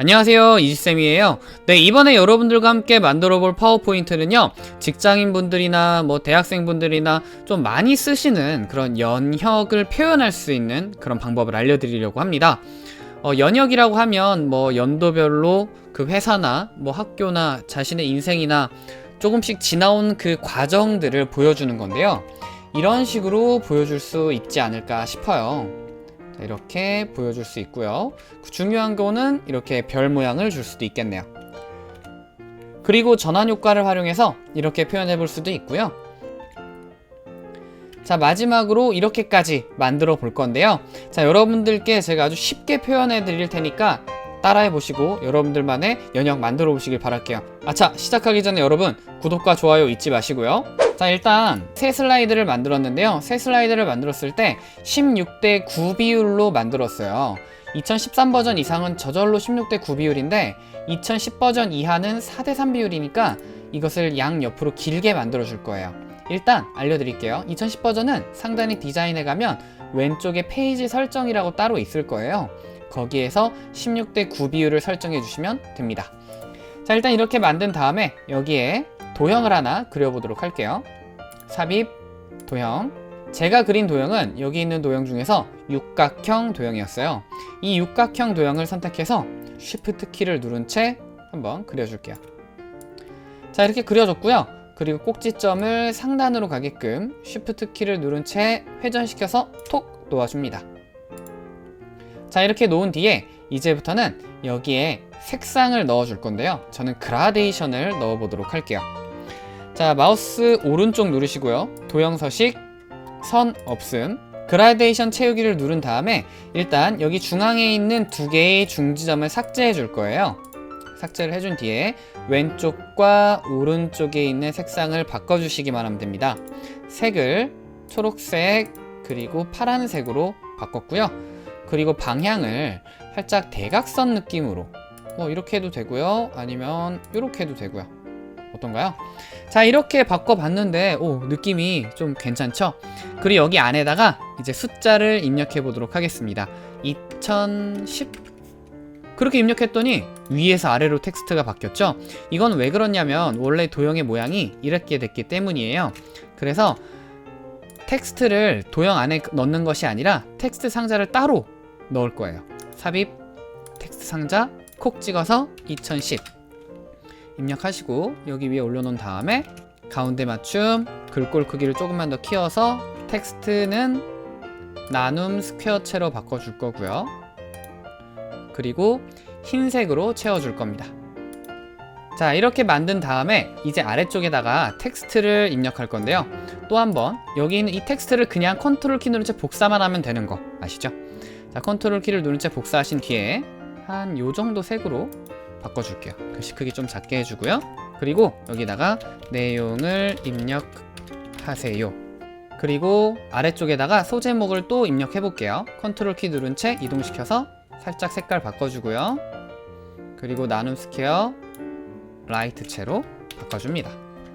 안녕하세요 이지쌤이에요. 네 이번에 여러분들과 함께 만들어 볼 파워포인트는요 직장인분들이나 뭐 대학생분들이나 좀 많이 쓰시는 그런 연혁을 표현할 수 있는 그런 방법을 알려드리려고 합니다. 어, 연혁이라고 하면 뭐 연도별로 그 회사나 뭐 학교나 자신의 인생이나 조금씩 지나온 그 과정들을 보여주는 건데요. 이런 식으로 보여줄 수 있지 않을까 싶어요. 자, 이렇게 보여줄 수 있고요. 그 중요한 거는 이렇게 별 모양을 줄 수도 있겠네요. 그리고 전환 효과를 활용해서 이렇게 표현해 볼 수도 있고요. 자, 마지막으로 이렇게까지 만들어 볼 건데요. 자, 여러분들께 제가 아주 쉽게 표현해 드릴 테니까 따라해 보시고 여러분들만의 연역 만들어 보시길 바랄게요. 아차, 시작하기 전에 여러분 구독과 좋아요 잊지 마시고요. 자, 일단 새 슬라이드를 만들었는데요. 새 슬라이드를 만들었을 때 16대 9 비율로 만들었어요. 2013 버전 이상은 저절로 16대 9 비율인데 2010 버전 이하는 4대 3 비율이니까 이것을 양 옆으로 길게 만들어 줄 거예요. 일단 알려드릴게요. 2010 버전은 상단의 디자인에 가면 왼쪽에 페이지 설정이라고 따로 있을 거예요. 거기에서 16대 9 비율을 설정해 주시면 됩니다. 자, 일단 이렇게 만든 다음에 여기에 도형을 하나 그려보도록 할게요. 삽입, 도형. 제가 그린 도형은 여기 있는 도형 중에서 육각형 도형이었어요. 이 육각형 도형을 선택해서 Shift 키를 누른 채 한번 그려줄게요. 자, 이렇게 그려줬고요. 그리고 꼭지점을 상단으로 가게끔 Shift 키를 누른 채 회전시켜서 톡 놓아줍니다. 자, 이렇게 놓은 뒤에 이제부터는 여기에 색상을 넣어줄 건데요. 저는 그라데이션을 넣어보도록 할게요. 자, 마우스 오른쪽 누르시고요. 도형 서식, 선 없음, 그라데이션 채우기를 누른 다음에 일단 여기 중앙에 있는 두 개의 중지점을 삭제해 줄 거예요. 삭제를 해준 뒤에 왼쪽과 오른쪽에 있는 색상을 바꿔주시기만 하면 됩니다. 색을 초록색 그리고 파란색으로 바꿨고요. 그리고 방향을 살짝 대각선 느낌으로 뭐 이렇게 해도 되고요. 아니면 이렇게 해도 되고요. 어떤가요? 자 이렇게 바꿔봤는데 오 느낌이 좀 괜찮죠? 그리고 여기 안에다가 이제 숫자를 입력해 보도록 하겠습니다. 2010 그렇게 입력했더니 위에서 아래로 텍스트가 바뀌었죠? 이건 왜 그렇냐면 원래 도형의 모양이 이렇게 됐기 때문이에요. 그래서 텍스트를 도형 안에 넣는 것이 아니라 텍스트 상자를 따로 넣을 거예요. 삽입 텍스트 상자 콕 찍어서 2010 입력하시고 여기 위에 올려놓은 다음에 가운데 맞춤 글꼴 크기를 조금만 더 키워서 텍스트는 나눔 스퀘어체로 바꿔줄 거고요. 그리고 흰색으로 채워줄 겁니다. 자 이렇게 만든 다음에 이제 아래쪽에다가 텍스트를 입력할 건데요. 또 한번 여기 있는 이 텍스트를 그냥 컨트롤 키 누른 채 복사만 하면 되는 거 아시죠? 자 컨트롤 키를 누른 채 복사하신 뒤에 한 요 정도 색으로 바꿔줄게요. 글씨 크기 좀 작게 해주고요. 그리고 여기다가 내용을 입력하세요. 그리고 아래쪽에다가 소제목을 또 입력해 볼게요. 컨트롤 키 누른 채 이동시켜서 살짝 색깔 바꿔주고요. 그리고 나눔 스퀘어 라이트 채로 바꿔줍니다.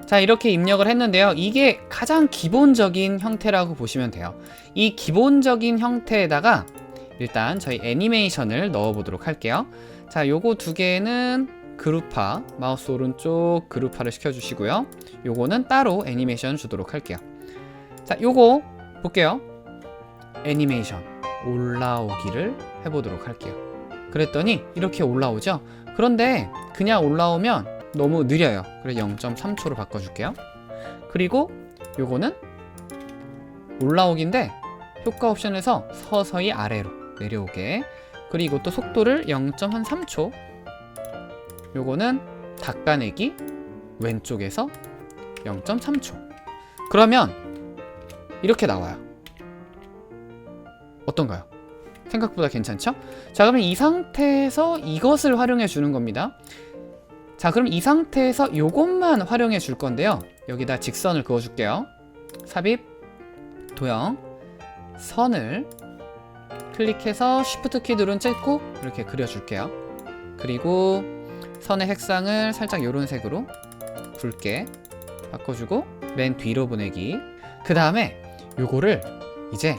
자 이렇게 입력을 했는데요. 이게 가장 기본적인 형태라고 보시면 돼요. 이 기본적인 형태에다가 일단 저희 애니메이션을 넣어 보도록 할게요. 자, 요거 두 개는 그룹화, 마우스 오른쪽 그룹화를 시켜주시고요. 요거는 따로 애니메이션 주도록 할게요. 자, 요거 볼게요. 애니메이션 올라오기를 해보도록 할게요. 그랬더니 이렇게 올라오죠? 그런데 그냥 올라오면 너무 느려요. 그래서 0.3초로 바꿔줄게요. 그리고 요거는 올라오기인데 효과 옵션에서 서서히 아래로 내려오게 그리고 또 속도를 0.3초. 요거는 닦아내기 왼쪽에서 0.3초. 그러면 이렇게 나와요. 어떤가요? 생각보다 괜찮죠? 자 그러면 이 상태에서 이것을 활용해 주는 겁니다. 자 그럼 이 상태에서 요것만 활용해 줄 건데요. 여기다 직선을 그어 줄게요. 삽입 도형 선을 클릭해서 Shift 키 누른 채꾹 이렇게 그려줄게요. 그리고 선의 색상을 살짝 이런 색으로 붉게 바꿔주고 맨 뒤로 보내기. 그 다음에 요거를 이제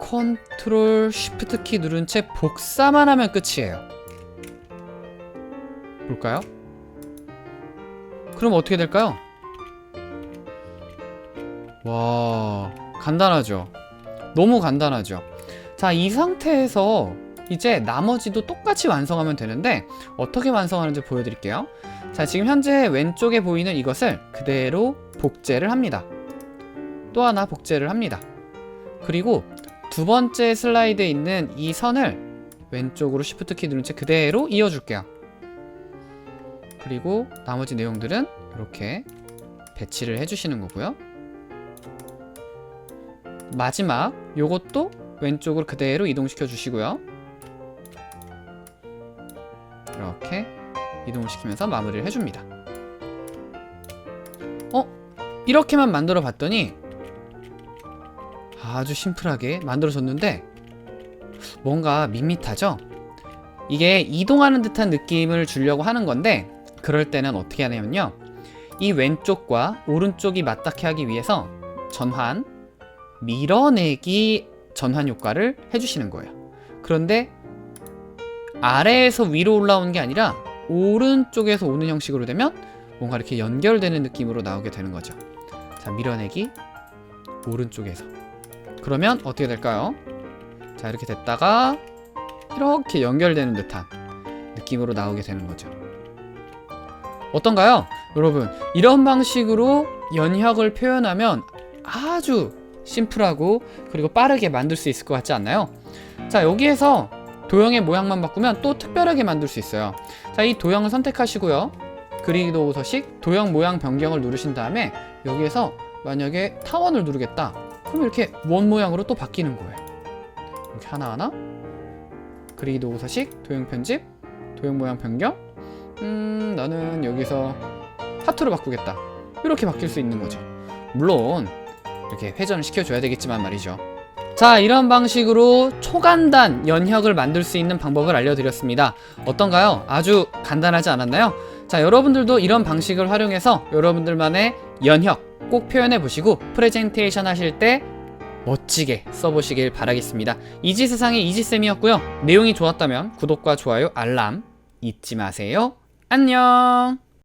컨트롤 Shift 키 누른 채 복사만 하면 끝이에요. 볼까요? 그럼 어떻게 될까요? 와, 간단하죠? 너무 간단하죠? 자, 이 상태에서 이제 나머지도 똑같이 완성하면 되는데 어떻게 완성하는지 보여드릴게요. 자, 지금 현재 왼쪽에 보이는 이것을 그대로 복제를 합니다. 또 하나 복제를 합니다. 그리고 두 번째 슬라이드에 있는 이 선을 왼쪽으로 Shift 키 누른 채 그대로 이어줄게요. 그리고 나머지 내용들은 이렇게 배치를 해주시는 거고요. 마지막 요것도 왼쪽으로 그대로 이동시켜 주시고요. 이렇게 이동시키면서 마무리를 해줍니다. 어? 이렇게만 만들어 봤더니 아주 심플하게 만들어졌는데 뭔가 밋밋하죠? 이게 이동하는 듯한 느낌을 주려고 하는 건데 그럴 때는 어떻게 하냐면요. 이 왼쪽과 오른쪽이 맞닿게 하기 위해서 전환, 밀어내기 전환 효과를 해주시는 거예요. 그런데 아래에서 위로 올라오는 게 아니라 오른쪽에서 오는 형식으로 되면 뭔가 이렇게 연결되는 느낌으로 나오게 되는 거죠. 자, 밀어내기 오른쪽에서. 그러면 어떻게 될까요? 자, 이렇게 됐다가 이렇게 연결되는 듯한 느낌으로 나오게 되는 거죠. 어떤가요? 여러분, 이런 방식으로 연혁을 표현하면 아주 심플하고 그리고 빠르게 만들 수 있을 것 같지 않나요? 자, 여기에서 도형의 모양만 바꾸면 또 특별하게 만들 수 있어요. 자, 이 도형을 선택하시고요. 그리기 도서식 도형 모양 변경을 누르신 다음에 여기에서 만약에 타원을 누르겠다. 그럼 이렇게 원 모양으로 또 바뀌는 거예요. 이렇게 하나하나 그리기 도구서식 도형 편집 도형 모양 변경 음 나는 여기서 하트로 바꾸겠다 이렇게 바뀔 수 있는 거죠 물론 이렇게 회전을 시켜줘야 되겠지만 말이죠 자 이런 방식으로 초간단 연혁을 만들 수 있는 방법을 알려드렸습니다 어떤가요? 아주 간단하지 않았나요? 자 여러분들도 이런 방식을 활용해서 여러분들만의 연혁 꼭 표현해 보시고 프레젠테이션 하실 때 멋지게 써보시길 바라겠습니다. 이지 세상의 이지쌤이었고요. 내용이 좋았다면 구독과 좋아요, 알람 잊지 마세요. 안녕!